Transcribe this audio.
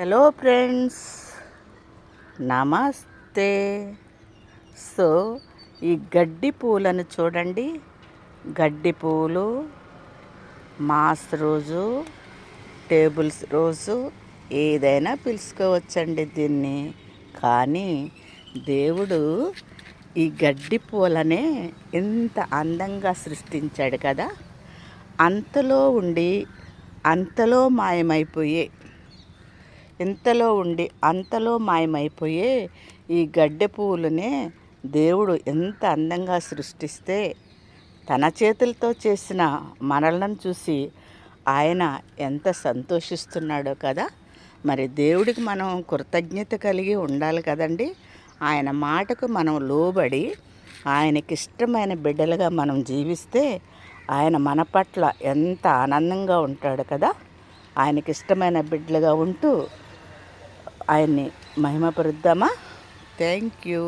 Hello friends నమస్తే so ఈ గడ్డి పూలను చూడండి. గడ్డి పూలు మాస్ రోజు టేబుల్స్ రోజు ఏదైనా పిలుచుకోవచ్చండి దీన్ని. కానీ దేవుడు ఈ గడ్డి పూలనే ఇంత అందంగా సృష్టించాడు కదా. అంతలో ఉండి అంతలో మాయమైపోయే ఇంతలో ఉండి అంతలో మాయమైపోయే ఈ గడ్డె పువ్వులనే దేవుడు ఎంత అందంగా సృష్టిస్తే తన చేతులతో చేసిన మనలను చూసి ఆయన ఎంత సంతోషిస్తున్నాడో కదా! మరి దేవుడికి మనం కృతజ్ఞత కలిగి ఉండాలి కదండి. ఆయన మాటకు మనం లోబడి ఆయనకి ఇష్టమైన బిడ్డలుగా మనం జీవిస్తే ఆయన మన పట్ల ఎంత ఆనందంగా ఉంటాడు కదా! ఆయనకి ఇష్టమైన బిడ్డలుగా ఉంటూ ఆయన్ని మహిమపరుద్దామా? Thank you